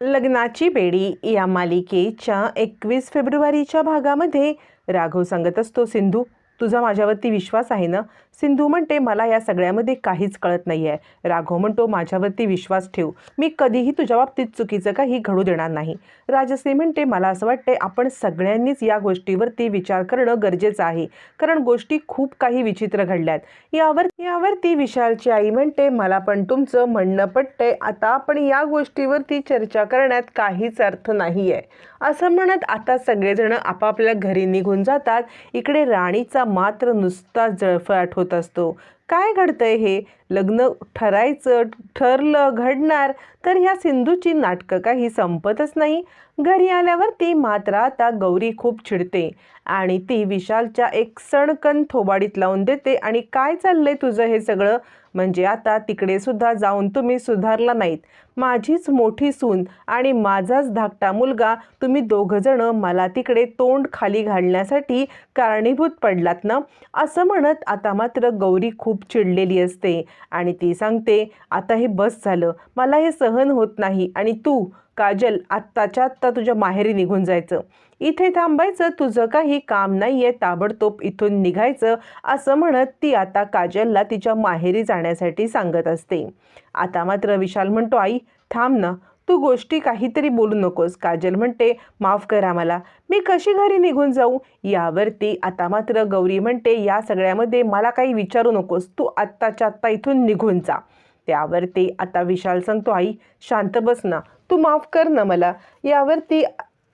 लग्नाची बेडी या मालिकेच्या एकवीस फेब्रुवारीच्या भागामध्ये राघव सांगत असतो सिंधू. तुझा माझ्यावरती विश्वास आहे ना? सिंधू म्हणते मला या सगळ्यामध्ये काहीच कळत नाही आहे राघव म्हणतो माझ्यावरती विश्वास ठेव. मी कधीही तुझ्या बाबतीत चुकीचं काही घडू देणार नाही. राजश्री म्हणते मला असं वाटते आपण सगळ्यांनीच या गोष्टीवरती विचार करणं गरजेचं आहे. कारण गोष्टी खूप काही विचित्र घडल्यात. यावर यावरती विशालची आई म्हणते मला पण तुमचं म्हणणं पटतंय. आता आपण या गोष्टीवरती चर्चा करण्यात काहीच अर्थ नाही आहे असं म्हणत आता सगळेजण आपापल्या घरी निघून जातात. इकडे राणीचा मात्र नुसता जळफळाट होत असतो. काय घडतंय हे? लग्न ठरायचं ठरलं घडणार तर ह्या सिंधूची नाटकं काही संपतच नाही. घरी आल्यावर ती मात्र आता गौरी खूप चिडते आणि ती विशालच्या एक सणकन थोबाडीत लावून देते. आणि काय चाललंय तुझं हे सगळं? म्हणजे आता तिकडे सुद्धा जाऊन तुम्ही सुधारला नाहीत. माझीच मोठी सून आणि माझाच धाकटा मुलगा तुम्ही दोघंजणं मला तिकडे तोंड खाली घालण्यासाठी कारणीभूत पडलात ना? असं म्हणत आता मात्र गौरी खूप चिडलेली असते आणि ती सांगते आता हे बस झालं. मला हे सहन होत नाही आणि तू काजल आत्ताच्या आत्ता तुझ्या माहेरी निघून जायचं. इथे थांबायचं तुझं काही काम नाही आहे ताबडतोब इथून निघायचं असं म्हणत ती आता काजलला तिच्या माहेरी जाण्यासाठी सांगत असते. आता मात्र विशाल म्हणतो आई थांब ना तू गोष्टी काहीतरी बोलू नकोस. काजल म्हणते माफ करा मला मी कशी घरी निघून जाऊ? यावरती आता मात्र गौरी म्हणते या सगळ्यामध्ये मला काही विचारू नकोस तू आत्ताच्या आत्ता इथून निघून जा. त्यावरती आता विशाल सांगतो आई शांत बस ना. तू माफ कर ना मला. यावरती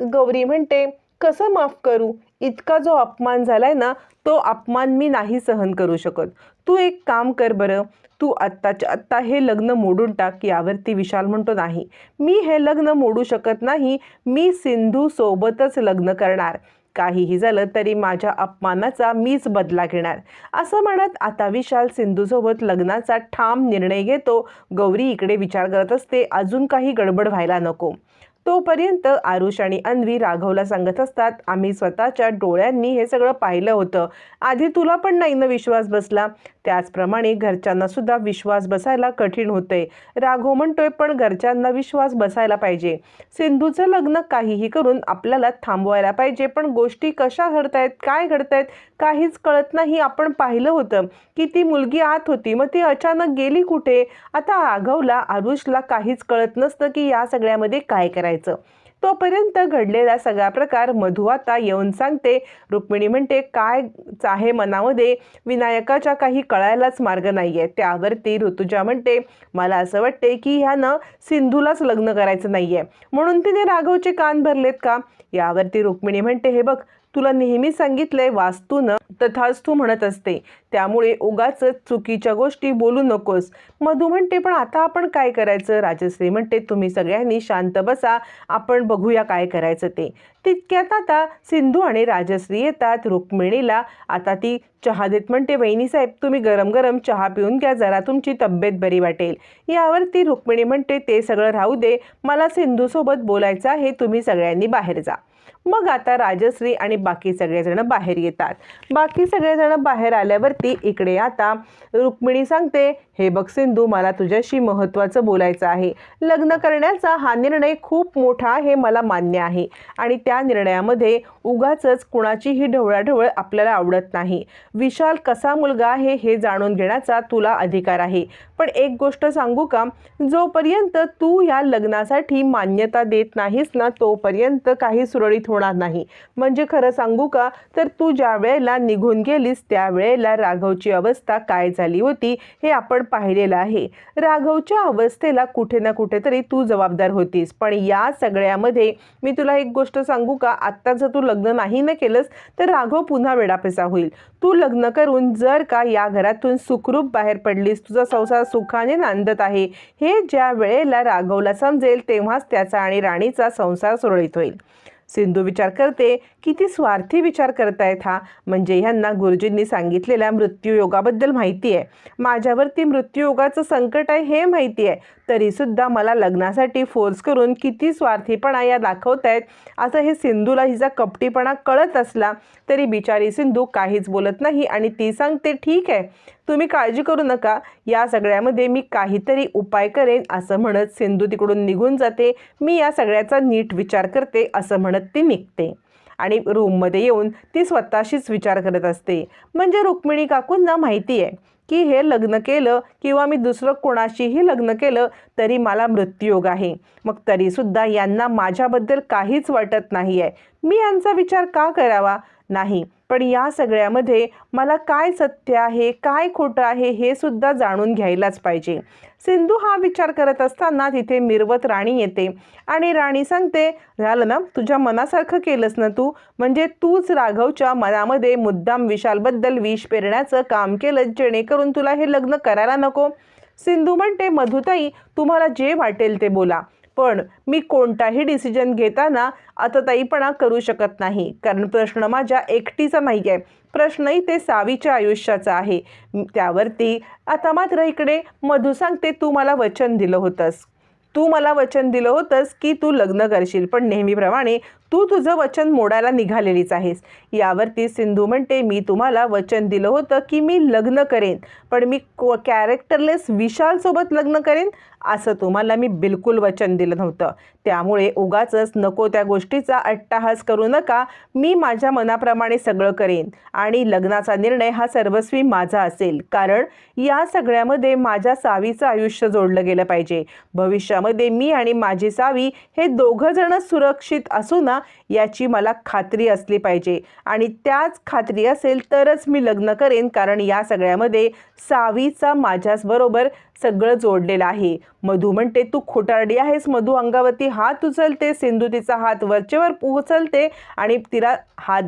गौरी म्हणते कसं माफ करू? इतका जो अपमान झालाय ना तो अपमान मी नाही सहन करू शकत. तू एक काम कर बरं. तू आत्ताच्या आत्ता हे लग्न मोडून टाक. यावरती विशाल म्हणतो नाही. मी हे लग्न मोडू शकत नाही. मी सिंधूसोबतच लग्न करणार. काहीही झालं तरी माझ्या अपमानाचा मीच बदला घेणार. असं म्हणत आता विशाल सिंधूसोबत लग्नाचा ठाम निर्णय घेतो. गौरी इकडे विचार करत असते अजून काही गडबड व्हायला नको. तोपर्यंत आरुष आणि अन्वी राघवला सांगत असतात आम्ही स्वतःच्या डोळ्यांनी हे सगळं पाहिलं होतं. आधी तुला पण नाही ना विश्वास बसला? त्याचप्रमाणे घरच्यांना सुद्धा विश्वास बसायला कठीण होतंय राघव म्हणतोय पण घरच्यांना विश्वास बसायला पाहिजे. सिंधूचं लग्न काहीही करून आपल्याला थांबवायला पाहिजे. पण गोष्टी कशा घडतायत? काय घडतायत? काहीच कळत नाही. आपण पाहिलं होतं की ती मुलगी आत होती. मग ती अचानक गेली कुठे? आता आघवला आरुषला काहीच कळत नसतं की या सगळ्यामध्ये काय करायचं. तोपर्यंत घडलेला सगळा प्रकार मधू आता येऊन सांगते. रुक्मिणी म्हणते काय आहे मनामध्ये? विनायकाच्या काही कळायलाच मार्ग नाही आहे त्यावरती ऋतुजा म्हणते मला असं वाटते की ह्यानं सिंधूलाच लग्न करायचं नाही आहे म्हणून तिने राघवचे कान भरलेत का? यावरती रुक्मिणी म्हणते हे बघ तुला नेहमी सांगितलंय वास्तूनं तथास्तू म्हणत असते. त्यामुळे उगाच चुकीच्या गोष्टी बोलू नकोस. मधू म्हणते पण आता आपण काय करायचं? राजश्री म्हणते तुम्ही सगळ्यांनी शांत बसा आपण बघूया काय करायचं ते. तितक्यात आता सिंधू आणि राजश्री येतात रुक्मिणीला. आता ती चहा देत म्हणते वहिनी साहेब तुम्ही गरम गरम चहा पिऊन घ्या जरा तुमची तब्येत बरी वाटेल. यावर ती रुक्मिणी म्हणते ते सगळं राहू दे मला सिंधूसोबत बोलायचं आहे तुम्ही सगळ्यांनी बाहेर जा. मग आता राजश्री आणि बाकी सगळेजण बाहेर येतात. बाकी सगळेजण बाहेर आल्यावरती इकडे आता रुक्मिणी सांगते हे बघ सिंधू मला तुझ्याशी महत्त्वाचं बोलायचं आहे. लग्न करण्याचा हा निर्णय खूप मोठा हे मला मान्य आहे. आणि त्या निर्णयामध्ये उगाचच कुणाचीही ढवळाढवळ आपल्याला आवडत नाही. विशाल कसा मुलगा आहे हे जाणून घेण्याचा तुला अधिकार आहे. पण एक गोष्ट सांगू का? जोपर्यंत तू या लग्नासाठी मान्यता देत नाहीस ना तोपर्यंत काही सुरळीत होणार नाही. म्हणजे खरं सांगू का? तर तू ज्या वेळेला निघून गेलीस त्यावेळेला राघवची अवस्था काय झाली होती हे आपण पाहिलेलं आहे. राघवच्या अवस्थेला कुठे ना कुठेतरी तू जबाबदार होतीस. पण या सगळ्यामध्ये मी तुला एक गोष्ट सांगू का? आत्ता जर तू लग्न नाही ना केलंस तर राघव पुन्हा वेडापिसा होईल. तू लग्न करून जर का या घरातून सुखरूप बाहेर पडलीस तुझा संसार सुखाने नांदत आहे हे ज्या वेळेला राघवला समजेल तेव्हाच त्याचा आणि राणीचा संसार सुरळीत होईल. सिंधू विचार करते किती स्वार्थी विचार करतायत हा? म्हणजे ह्यांना गुरुजींनी सांगितलेल्या मृत्यूयोगाबद्दल माहिती आहे. माझ्यावरती मृत्यूयोगाचं संकट आहे हे माहिती आहे. तरीसुद्धा मला लग्नासाठी फोर्स करून किती स्वार्थीपणा या दाखवत आहेत असं हे सिंधूला हिचा कपटीपणा कळत असला तरी बिचारी सिंधू काहीच बोलत नाही आणि ती सांगते ठीक आहे तुम्ही काळजी करू नका. या सगळ्यामध्ये मी काहीतरी उपाय करेन असं म्हणत सिंधू तिकडून निघून जाते. मी या सगळ्याचा नीट विचार करते असं म्हणत ती निघते. आणि रूममध्ये येऊन ती स्वतःशीच विचार करत असते. म्हणजे रुक्मिणी काकूंना माहिती आहे की हे लग्न केलं किंवा मी दुसरं कोणाशीही लग्न केलं तरी मला मृत्यूयोग आहे. मग तरीसुद्धा यांना माझ्याबद्दल काहीच वाटत नाही आहे मी यांचा विचार का करावा? नाही. पण या सगळ्यामध्ये मला काय सत्य आहे काय खोटं आहे हे सुद्धा जाणून घ्यायलाच पाहिजे. सिंधू हा विचार करत असताना तिथे मिरवत राणी येते. आणि राणी सांगते झालं ना तुझ्या मनासारखं केलंस ना तू? म्हणजे तूच राघवच्या मनामध्ये मुद्दाम विशालबद्दल विष पेरण्याचं काम केलं जेणेकरून तुला हे लग्न करायला नको? सिंधू म्हणते मधुताई तुम्हाला जे वाटेल ते बोला. पण मी कोणताही डिसिजन घेताना आतताईपणा करू शकत नाही. कारण प्रश्न माझ्या एकटीचा नाही आहे. प्रश्नही ते सावीच्या आयुष्याचा आहे. त्यावरती आता मात्र इकडे मधू सांगते तू मला वचन दिलं होतंस. तू मला वचन दिलं होतंस की तू लग्न करशील. पण नेहमीप्रमाणे तू तुझं वचन मोडायला निघालेलीच आहेस. यावरती सिंधू म्हणते मी तुम्हाला वचन दिलं होतं की मी लग्न करेन पण मी को कॅरेक्टरलेस विशालसोबत लग्न करेन असं तुम्हाला मी बिलकुल वचन दिलं नव्हतं. त्यामुळे उगाचच नको त्या गोष्टीचा अट्टाहास करू नका. मी माझ्या मनाप्रमाणे सगळं करेन आणि लग्नाचा निर्णय हा सर्वस्वी माझा असेल. कारण या सगळ्यामध्ये माझ्या सावीचं आयुष्य जोडलं गेलं पाहिजे. भविष्यामध्ये मी आणि माझी सावी हे दोघंजणं सुरक्षित असू ना याची मला खात्री असली पाहिजे. आणि त्याच खात्री असेल तरच मी लग्न करेन कारण या सगळ्यामध्ये सावीचा माझ्याचबरोबर सगळं जोडलेलं आहे. मधू म्हणते तू खोटारडी आहेस मधू. अंगावरती हात उचलते सिंधू तिचा हात वरचेवर उचलते आणि तिला हात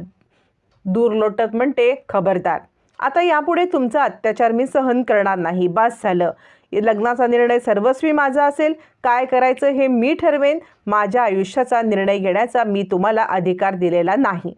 दूर लोटत म्हणते खबरदार. आता यापुढे तुमचा अत्याचार मी सहन करणार नाही. बास झालं. लग्नाचा निर्णय सर्वस्वी माझा असेल. काय करायचं हे मी ठरवेन. माझ्या आयुष्याचा निर्णय घेण्याचा मी तुम्हाला अधिकार दिलेला नाही.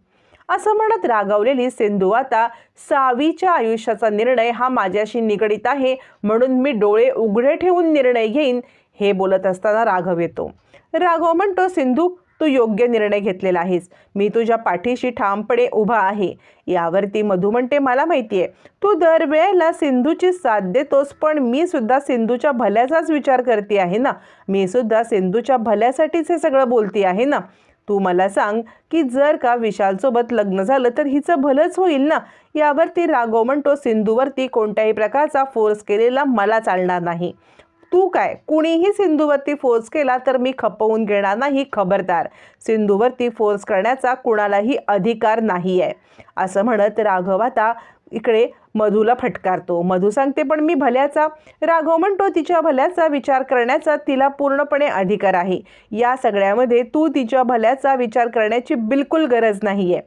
असं म्हणत रागावलेली सिंधू आता सावीच्या आयुष्याचा निर्णय हा माझ्याशी निगडीत आहे. म्हणून मी डोळे उघडे ठेवून निर्णय घेईन हे बोलत असताना राघव येतो. राघव म्हणतो सिंधू तू योग्य निर्णय घेतलेला आहेस. मी तुझ्या पाठीशी ठामपणे उभा आहे. यावरती मधू म्हणते मला माहिती आहे तू दरवेळेला सिंधूची साथ देतोस पण मी सुद्धा सिंधूच्या भल्याचाच विचार करते आहे ना? मी सुद्धा सिंधूच्या भल्यासाठीच हे सगळं बोलते आहे ना? तू मला सांग की जर का विशालसोबत लग्न झालं तर हिचं भलंच होईल ना? यावरती राघव म्हणतो सिंधूवरती कोणत्याही प्रकारचा फोर्स केलेला मला चालणार नाही. तू काय? कुणीही सिंधूवरती फोर्स केला तर मी खपवून घेणार नाही खबरदार. सिंधूवरती फोर्स करण्याचा कुणालाही अधिकार नाही आहे असं म्हणत राघव आता इकडे मधूला फटकारतो. मधू सांगते पण मी भल्याचा राघव म्हणतो तिच्या भल्याचा विचार करण्याचा तिला पूर्णपणे अधिकार आहे. या सगळ्यामध्ये तू तिच्या भल्याचा विचार करण्याची बिलकुल गरज नाही आहे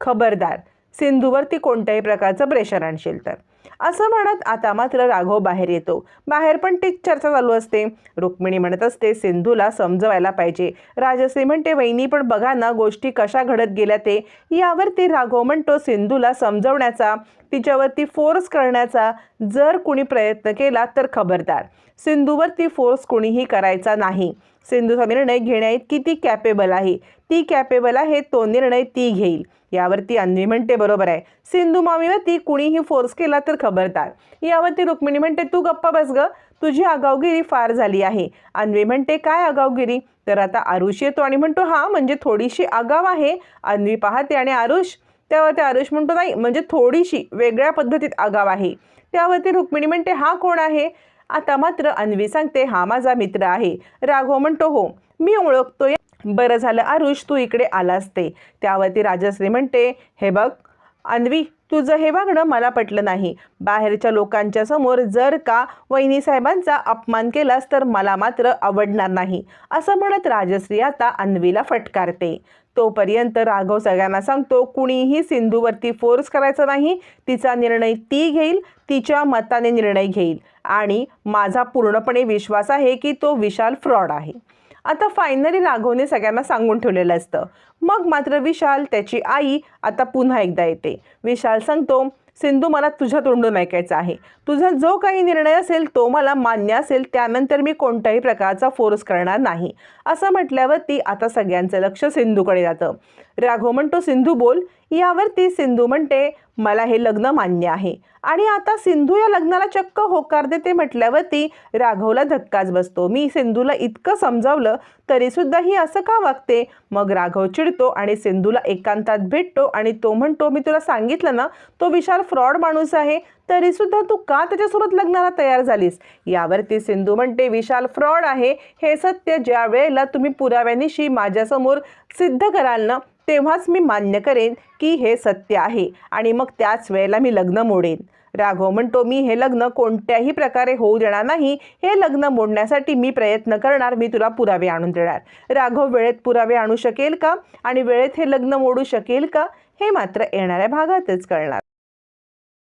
खबरदार. सिंधूवरती कोणत्याही प्रकारचं प्रेशर आणशील तर. असं म्हणत आता मात्र राघव बाहेर येतो. बाहेर पण तीच चर्चा चालू असते. रुक्मिणी म्हणत असते सिंधूला समजवायला पाहिजे. राजश्री म्हणते वहिनी पण बघा ना गोष्टी कशा घडत गेल्या ते. यावरती राघव म्हणतो सिंधूला समजवण्याचा तिच्यावरती फोर्स करण्याचा जर कुणी प्रयत्न केला तर खबरदार. सिंधूवरती फोर्स कुणीही करायचा नाही. सिंधूचा निर्णय घेण्याइतकी ती कॅपेबल आहे. ती कॅपेबल आहे तो निर्णय ती घेईल. यावरती अन्वी म्हणते बरोबर आहे. सिंधू मामीवरती कुणीही फोर्स केला तर खबरदार. यावरती रुक्मिणी म्हणते तू गप्पा बस ग. तुझी आगावगिरी फार झाली आहे. अन्वी म्हणते काय आगावगिरी तर आता आरुष येतो आणि म्हणतो हा म्हणजे थोडीशी आगाव आहे. अन्वी पाहते आणि आरुष त्यावरती आरुष म्हणतो नाही म्हणजे थोडीशी वेगळ्या पद्धतीत आगाव आहे. त्यावरती रुक्मिणी म्हणते हा कोण आहे? आता मात्र अन्वी सांगते हा माझा मित्र आहे. राघव म्हणतो हो मी ओळखतोय. बरं झालं आरुष तू इकडे आलास ते. त्यावरती राजश्री म्हणते हे बघ अन्वी तुझं हे वागणं मला पटलं नाही. बाहेरच्या लोकांच्या समोर जर का वहिनी साहेबांचा अपमान केलास तर मला मात्र आवडणार नाही. असं म्हणत राजश्री आता अन्वीला फटकारते. तोपर्यंत राघव सगळ्यांना सांगतो कुणीही सिंधूवरती फोर्स करायचा नाही. तिचा निर्णय ती घेईल तिच्या मताने निर्णय घेईल. आणि माझा पूर्णपणे विश्वास आहे की तो विशाल फ्रॉड आहे. आता फायनली राघवने सगळ्यांना सांगून ठेवलेलं असतं. मग मात्र विशाल त्याची आई आता पुन्हा एकदा येते. विशाल सांगतो सिंधू मला तुझ्या तोंडून ऐकायचं आहे. तुझा जो काही निर्णय असेल तो मला मान्य असेल त्यानंतर मी कोणत्याही प्रकारचा फोर्स करणार नाही. असं म्हटल्यावर ती आता सगळ्यांचं लक्ष सिंधूकडे जातं. राघव म्हणतो सिंधू बोल यावरती सिंधू म्हणते मला हे लग्न मान्य आहे. आणि आता सिंधू या लग्नाला चक्क होकार देते म्हटल्यावरती राघवला धक्काच बसतो. मी सिंधूला इतकं समजावलं तरीसुद्धा ही असं का वागते? मग राघव चिडतो आणि सिंधूला एकांतात भेटतो आणि तो म्हणतो मी तुला सांगितलं ना तो विशाल फ्रॉड माणूस आहे तरीसुद्धा तू का त्याच्यासोबत लग्नाला तयार झालीस? यावरती सिंधू म्हणते विशाल फ्रॉड आहे हे सत्य ज्या वेळेला तुम्ही पुराव्यानिशी माझ्यासमोर सिद्ध कराल ना तेव्हाच मी मान्य करेन की हे सत्य आहे आणि मग त्याच वेळेला मी लग्न मोडेन. राघव म्हणतो मी हे लग्न कोणत्याही प्रकारे होऊ देणार नाही. हे लग्न मोडण्यासाठी मी प्रयत्न करणार. मी तुला पुरावे आणून देणार. राघव वेळेत पुरावे आणू शकेल का? आणि वेळेत हे लग्न मोडू शकेल का? हे मात्र येणाऱ्या भागातच कळणार.